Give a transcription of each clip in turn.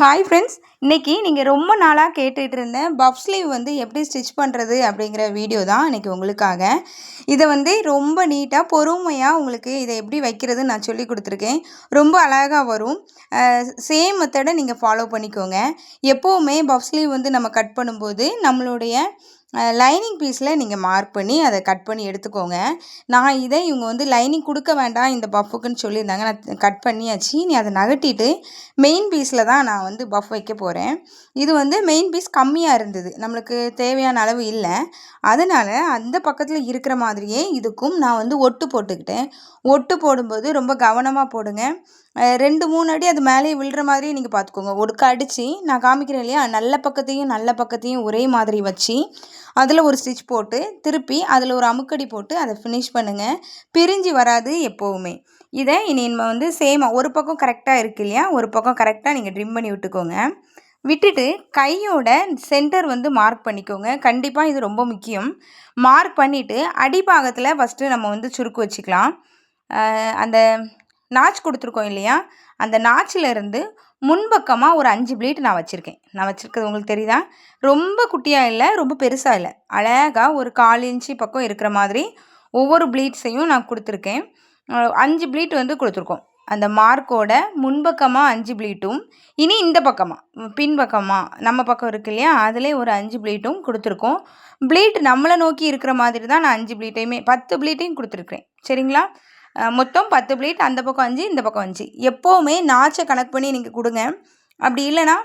Hi friends இன்றைக்கி நீங்கள் ரொம்ப நாளாக கேட்டுகிட்டு இருந்த பஃப் ஸ்லீவ் வந்து எப்படி ஸ்டிச் பண்ணுறது அப்படிங்கிற வீடியோ தான் இன்றைக்கி உங்களுக்காக. இதை வந்து ரொம்ப நீட்டாக பொறுமையாக உங்களுக்கு இதை எப்படி வைக்கிறதுன்னு நான் சொல்லி கொடுத்துருக்கேன். ரொம்ப அழகாக வரும். சேம் மெத்தடை நீங்கள் ஃபாலோ பண்ணிக்கோங்க. எப்போவுமே பஃப் ஸ்லீவ் வந்து நம்ம கட் பண்ணும்போது நம்மளுடைய லைனிங் பீஸில் நீங்கள் மார்க் பண்ணி அதை கட் பண்ணி எடுத்துக்கோங்க. நான் இதை இவங்க வந்து லைனிங் கொடுக்க வேண்டாம் இந்த பஃப்புக்குன்னு சொல்லியிருந்தாங்க. நான் கட் பண்ணியாச்சு. நீ அதை நகட்டிட்டு மெயின் பீஸில் தான் நான் வந்து பஃப் வைக்க போகிறேன் இது வந்து மெயின் பீஸ் கம்மியாக இருந்தது. நம்மளுக்கு தேவையான அளவு இல்லை. அதனால் அந்த பக்கத்தில் இருக்கிற மாதிரியே இதுக்கும் நான் வந்து ஒட்டு போட்டுக்கிட்டேன். ஒட்டு போடும்போது ரொம்ப கவனமாக போடுங்க. ரெண்டு மூணு அடி அது மேலேயே விழுற மாதிரியே நீங்கள் பார்த்துக்கோங்க ஒடுக்க அடித்து நான் காமிக்கிறேன் இல்லையா? நல்ல பக்கத்தையும் நல்ல பக்கத்தையும் ஒரே மாதிரி வச்சு அதில் ஒரு ஸ்டிச் போட்டு திருப்பி அதில் ஒரு அமுக்கடி போட்டு அதை ஃபினிஷ் பண்ணுங்கள் பிரிஞ்சு வராது எப்போவுமே. இதை இனி நம்ம வந்து சேமாக ஒரு பக்கம் கரெக்டாக இருக்கு இல்லையா? ஒரு பக்கம் கரெக்டாக நீங்கள் ட்ரிம் பண்ணி விட்டுக்கோங்க. விட்டுட்டு கையோட சென்டர் வந்து மார்க் பண்ணிக்கோங்க. கண்டிப்பாக இது ரொம்ப முக்கியம். மார்க் பண்ணிவிட்டு அடிப்பாகத்தில் ஃபஸ்ட்டு நம்ம வந்து சுருக்கு வச்சுக்கலாம். அந்த நாச் கொடுத்துருக்கோம் இல்லையா? அந்த நாச்சிலேருந்து முன்பக்கமாக ஒரு அஞ்சு ப்ளீட் நான் வச்சுருக்கேன். நான் வச்சுருக்கிறது உங்களுக்கு தெரியுதா? ரொம்ப குட்டியாக இல்லை ரொம்ப பெருசாக இல்லை. அழகாக ஒரு கால் இன்ச்சு பக்கம் இருக்கிற மாதிரி ஒவ்வொரு ப்ளீட்ஸையும் நான் கொடுத்துருக்கேன். அஞ்சு ப்ளீட் வந்து கொடுத்துருக்கோம். அந்த மார்க்கோட முன்பக்கமாக அஞ்சு ப்ளீட்டும் இனி இந்த பக்கமாக பின்பக்கமாக நம்ம பக்கம் இருக்கு இல்லையா? அதிலே ஒரு அஞ்சு ப்ளீட்டும் கொடுத்துருக்கோம். ப்ளீட் நம்மளை நோக்கி இருக்கிற மாதிரி தான் நான் அஞ்சு ப்ளீட்டையுமே பத்து ப்ளீட்டையும் கொடுத்துருக்குறேன். சரிங்களா? மொத்தம் பத்து பிளேட் அந்த பக்கம் அஞ்சு இந்த பக்கம் அஞ்சு. எப்போவுமே நாச்சை கணக்கு பண்ணி நீங்கள் கொடுங்க. அப்படி இல்லைன்னா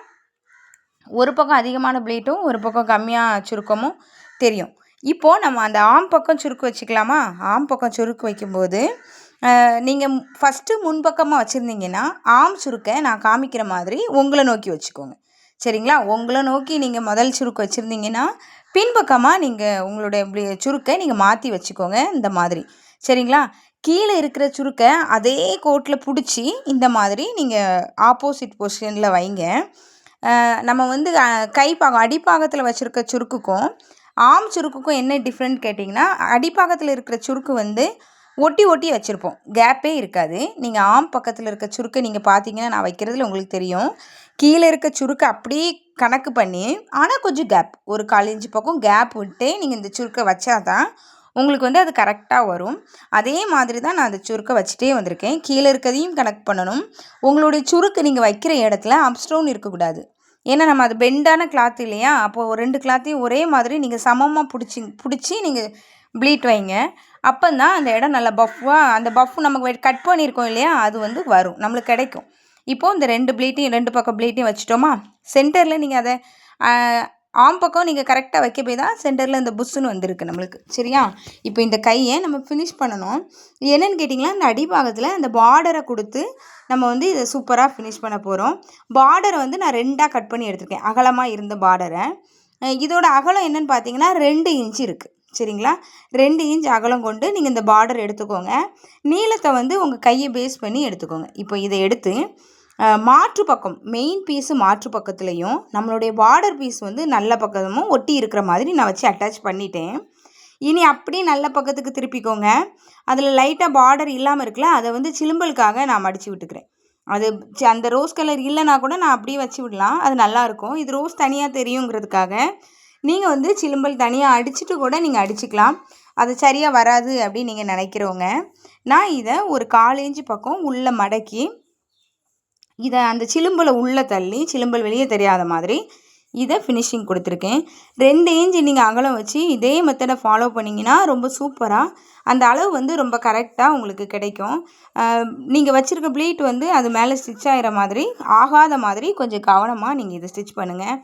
ஒரு பக்கம் அதிகமான பிளேட்டும் ஒரு பக்கம் கம்மியாக சுருக்கமும் தெரியும். இப்போது நம்ம அந்த ஆம் பக்கம் சுருக்கு வச்சுக்கலாமா? ஆம் பக்கம் சுருக்கு வைக்கும்போது நீங்கள் ஃபஸ்ட்டு முன்பக்கமாக வச்சுருந்தீங்கன்னா ஆம் சுருக்கை நான் காமிக்கிற மாதிரி உங்களை நோக்கி வச்சுக்கோங்க. சரிங்களா? உங்களை நோக்கி நீங்கள் முதல் சுருக்கு வச்சுருந்தீங்கன்னா பின்பக்கமாக நீங்கள் உங்களுடைய சுருக்கை நீங்கள் மாற்றி வச்சுக்கோங்க இந்த மாதிரி. சரிங்களா? கீழே இருக்கிற சுருக்கை அதே கோட்டில் பிடிச்சி இந்த மாதிரி நீங்கள் ஆப்போசிட் பொசிஷனில் வைங்க. நம்ம வந்து கைப்பாகம் அடிப்பாகத்தில் வச்சுருக்க சுருக்குக்கும் ஆம் சுருக்குக்கும் என்ன டிஃப்ரெண்ட் கேட்டிங்கன்னா அடிப்பாகத்தில் இருக்கிற சுருக்கு வந்து ஒட்டி ஒட்டி வச்சுருப்போம். கேப்பே இருக்காது. நீங்கள் ஆம் பக்கத்தில் இருக்க சுருக்கை நீங்கள் பார்த்தீங்கன்னா நான் வைக்கிறதுல உங்களுக்கு தெரியும். கீழே இருக்க சுருக்கை அப்படியே கணக்கு பண்ணி ஆனால் கொஞ்சம் கேப் ஒரு கால் இன்ச்சு பக்கம் கேப் விட்டு நீங்கள் இந்த சுருக்கை வச்சா தான் உங்களுக்கு வந்து அது கரெக்டாக வரும். அதே மாதிரி தான் நான் அந்த சுருக்கை வச்சுட்டே வந்திருக்கேன். கீழே இருக்கிறதையும் கனெக்ட் பண்ணணும். உங்களுடைய சுருக்கு நீங்கள் வைக்கிற இடத்துல அப்ஸ்டோன் இருக்கக்கூடாது. ஏன்னா நம்ம அது பெண்டான கிளாத் இல்லையா? அப்போது ரெண்டு கிளாத்தையும் ஒரே மாதிரி நீங்கள் சமமாக பிடிச்சி பிடிச்சி நீங்கள் ப்ளீட் வைங்க. அப்போ தான் அந்த இடம் நல்லா பஃப்பாக அந்த பஃப் நமக்கு கட் பண்ணியிருக்கோம் இல்லையா அது வந்து வரும் நம்மளுக்கு கிடைக்கும். இப்போது இந்த ரெண்டு ப்ளீட்டையும் ரெண்டு பக்கம் ப்ளீட்டையும் வச்சுட்டோமா சென்டரில் நீங்கள் அதை ஆம் பக்கம் நீங்கள் கரெக்டாக வைக்க போய் தான் சென்டரில் இந்த புஷ்ஷுன்னு வந்திருக்கு நம்மளுக்கு சரியா? இப்போ இந்த கையை நம்ம ஃபினிஷ் பண்ணணும். என்னென்னு கேட்டிங்கன்னா இந்த அடிபாகத்தில் அந்த பார்டரை கொடுத்து நம்ம வந்து இதை சூப்பராக ஃபினிஷ் பண்ண போகிறோம் பார்டரை வந்து நான் ரெண்டாக கட் பண்ணி எடுத்திருக்கேன் அகலமாக இருந்த பார்டரை இதோட அகலம் என்னென்னு பார்த்தீங்கன்னா ரெண்டு இன்ச் இருக்குது சரிங்களா? ரெண்டு இன்ச் அகலம் கொண்டு நீங்கள் இந்த பார்டர் எடுத்துக்கோங்க. நீளத்தை வந்து உங்கள் கையை பேஸ் பண்ணி எடுத்துக்கோங்க. இப்போ இதை எடுத்து மாற்று பக்கம் மெயின் பீஸு மாற்று பக்கத்துலேயும் நம்மளுடைய பார்டர் பீஸ் வந்து நல்ல பக்கமும் ஒட்டி இருக்கிற மாதிரி நான் வச்சு அட்டாச் பண்ணிட்டேன். இனி அப்படியே நல்ல பக்கத்துக்கு திருப்பிக்கோங்க. அதில் லைட்டாக பார்டர் இல்லாமல் இருக்குல்ல அதை வந்து சிலும்பலுக்காக நான் மடித்து விட்டுக்கிறேன். அது அந்த ரோஸ் கலர் இல்லைனா கூட நான் அப்படியே வச்சு விடலாம். அது நல்லாயிருக்கும் இது ரோஸ் தனியாக தெரியுங்கிறதுக்காக நீங்கள் வந்து சிலும்பல் தனியாக அடிச்சுட்டு கூட நீங்கள் அடிச்சுக்கலாம். அது சரியாக வராது அப்படின்னு நீங்கள் நினைக்கிறவங்க. நான் இதை ஒரு காலேஞ்சு பக்கம் உள்ளே மடக்கி இதை அந்த சிலும்பலை உள்ளே தள்ளி சிலும்பல் வெளியே தெரியாத மாதிரி இதை ஃபினிஷிங் கொடுத்துருக்கேன். ரெண்டு இன்ச் நீங்கள் அகலம் வச்சு இதே மெத்தடை ஃபாலோ பண்ணிங்கன்னா ரொம்ப சூப்பராக அந்த அளவு வந்து ரொம்ப கரெக்டாக உங்களுக்கு கிடைக்கும். நீங்கள் வச்சுருக்க ப்ளீட் வந்து அது மேலே ஸ்டிச் ஆகிற மாதிரி ஆகாத மாதிரி கொஞ்சம் கவனமாக நீங்கள் இதை ஸ்டிச் பண்ணுங்கள்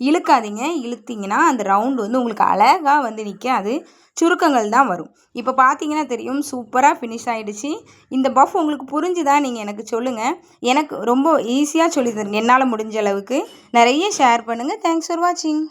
இழுக்காதீங்க. இழுத்தீங்கன்னா அந்த ரவுண்டு வந்து உங்களுக்கு அழகாக வந்து நிற்காது சுருக்கங்கள் தான் வரும். இப்போ பார்த்தீங்கன்னா தெரியும் சூப்பராக ஃபினிஷ் ஆகிடுச்சு இந்த பஃப் உங்களுக்கு புரிஞ்சுதான் நீங்கள் எனக்கு சொல்லுங்கள் எனக்கு ரொம்ப ஈஸியாக சொல்லி தருங்க. என்னால் முடிஞ்ச அளவுக்கு. நிறைய ஷேர் பண்ணுங்கள் தேங்க்ஸ் ஃபார் வாட்சிங்